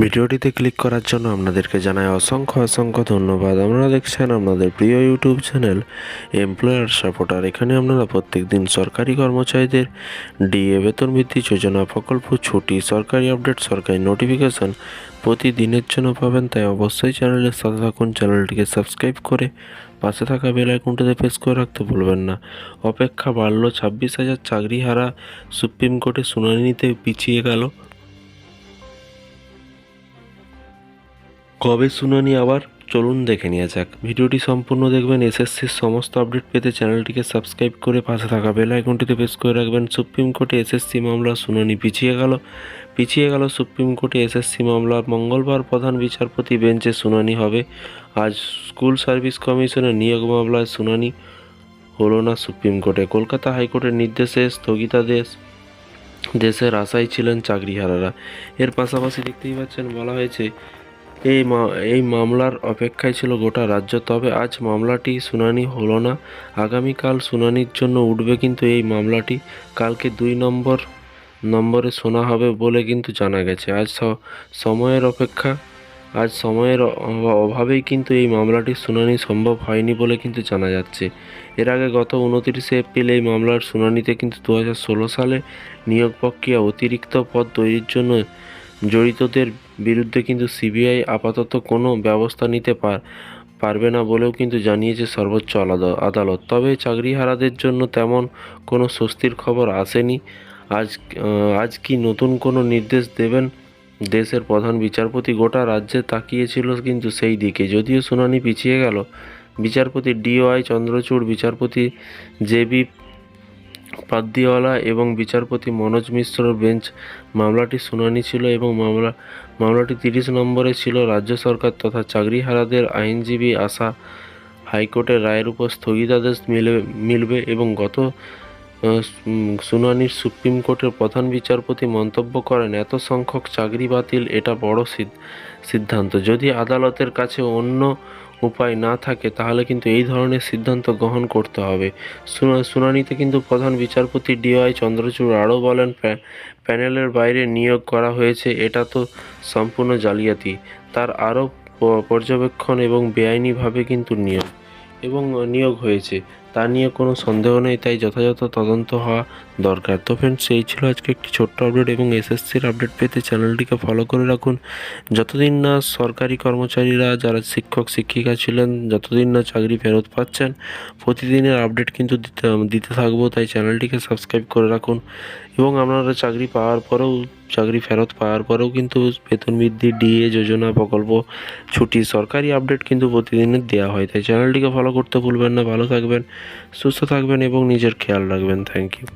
ভিডিওটিতে ক্লিক করার জন্য আপনাদেরকে জানাই অসংখ্য অসংখ্য ধন্যবাদ। আপনারা দেখছেন আপনাদের প্রিয় ইউটিউব চ্যানেল এমপ্লয়ার সাপোর্টার। এখানে আপনারা প্রত্যেক দিন সরকারি কর্মচারীদের ডিএ, বেতন বৃদ্ধি, যোজনা প্রকল্প, ছুটি, সরকারি আপডেট, সরকারি নোটিফিকেশন প্রতিদিনের জন্য পাবেন। তাই অবশ্যই চ্যানেলের সাথে থাকুন, চ্যানেলটিকে সাবস্ক্রাইব করে পাশে থাকা বেল আইকনটিতে প্রেস করে রাখতে ভুলবেন না। অপেক্ষা বাড়ল ছাব্বিশ হাজার চাকরি হারা সুপ্রিম কোর্টে শুনানিতে পিছিয়ে গেল। কবে শুনানি আবার? চলুন দেখে নেওয়া যাক। ভিডিওটি সম্পূর্ণ দেখবেন। এসএসসির সমস্ত আপডেট পেতে চ্যানেলটিকে সাবস্ক্রাইব করে পাশে থাকা বেল আইকনটিতে প্রেস করে রাখবেন। সুপ্রিম কোর্টে এসএসসি মামলা শুনানি পিছিয়ে গেল। পিছিয়ে গেল সুপ্রিম কোর্টে এসএসসি মামলার মঙ্গলবার প্রধান বিচারপতি বেঞ্চে শুনানি হবে। আজ স্কুল সার্ভিস কমিশনের নিয়োগ মামলায় শুনানি হলো না সুপ্রিম কোর্টে। কলকাতা হাইকোর্টের নির্দেশে স্থগিতাদেশ দেশের আশায় ছিলেন চাকরিহারারা। এর পাশাপাশি দেখতেই পাচ্ছেন, বলা হয়েছে এই এই মামলার অপেক্ষায় ছিল গোটা রাজ্য, তবে আজ মামলাটি শুনানি হলো না। আগামীকাল শুনানির জন্য উঠবে কিন্তু এই মামলাটি। কালকে দুই নম্বর, নম্বরে শোনা হবে বলে কিন্তু জানা গেছে। আজ সময়ের অপেক্ষা, আজ সময়ের অভাবেই কিন্তু এই মামলাটির শুনানি সম্ভব হয়নি বলে কিন্তু জানা যাচ্ছে। এর আগে গত উনতিরিশে এপ্রিল এই মামলার শুনানিতে কিন্তু দু হাজার ষোলো সালে নিয়োগ প্রক্রিয়া অতিরিক্ত পদ তৈরির জন্য জড়িতদের বিরুদ্ধে কিন্তু সিবিআই আপাতত কোনো ব্যবস্থা নিতে পার, পারবে না বলেও কিন্তু জানিয়েছে সর্বোচ্চ আদালত। তবে চাকরিহারাদের জন্য তেমন কোনো স্বস্তির খবর আসেনি। আজ আজ কি নতুন কোনো নির্দেশ দেবেন দেশের প্রধান বিচারপতি? গোটা রাজ্যে তাকিয়েছিল কিন্তু সেই দিকে। যদিও শুনানি পিছিয়ে গেল, বিচারপতি ডিওয়াই চন্দ্রচূড়, বিচারপতি জেবি পাদ্দিওয়ালা এবং বিচারপতি মনোজ মিশ্রর বেঞ্চ মামলাটির শুনানি ছিল এবং মামলা, মামলাটি তিরিশ নম্বরে ছিল রাজ্য সরকার তথা চাকরিহারাদের আইনজীবী আশা হাইকোর্টের রায়ের উপর স্থগিতাদেশ মিলবে মিলবে এবং গত শুনানির সুপ্রিম কোর্টের প্রধান বিচারপতি মন্তব্য করেন, এত সংখ্যক চাকরি বাতিল, এটা বড় সিদ- সিদ্ধান্ত। যদি আদালতের কাছে অন্য উপায় না থাকে, তাহলে কিন্তু এই ধরনের সিদ্ধান্ত গ্রহণ করতে হবে। শুনানিতে কিন্তু প্রধান বিচারপতি ডিওয়াই চন্দ্রচূড় আরও বলেন, প্যা- প্যানেলের বাইরে নিয়োগ করা হয়েছে, এটা তো সম্পূর্ণ জালিয়াতি। তার আরও পর্যবেক্ষণ এবং বেআইনিভাবে কিন্তু নিয়োগ, এবং নিয়োগ হয়েছে। তা নিয়ে কোনো সন্দেহ নেই, তাই যথাযথ তদন্ত হওয়া দরকার। তো ফ্রেন্ডস এই ছিল আজকে একটি ছোট্ট আপডেট এবং এসএসসির আপডেট পেতে চ্যানেলটিকে ফলো করে রাখুন। যতদিন না সরকারি কর্মচারীরা যারা শিক্ষক, শিক্ষিকা ছিলেন, যতদিন না চাকরি ফেরত পাচ্ছেন, প্রতিদিনের আপডেট কিন্তু দিতে দিতে থাকব, তাই চ্যানেলটিকে সাবস্ক্রাইব করে রাখুন। এবং আপনারা চাকরি পাওয়ার পরেও, চাকরি ফেরত পাওয়ার পরেও কিন্তু বেতন বৃদ্ধি, ডিএ, যোজনা, প্রকল্প, ছুটি, সরকারি আপডেট কিন্তু প্রতিদিনের দেওয়া হয়। তাই চ্যানেলটিকে ফলো করতে ভুলবেন না, ভালো থাকবেন। সুস্থ থাকবেন এবং নিজের খেয়াল রাখবেন। Thank you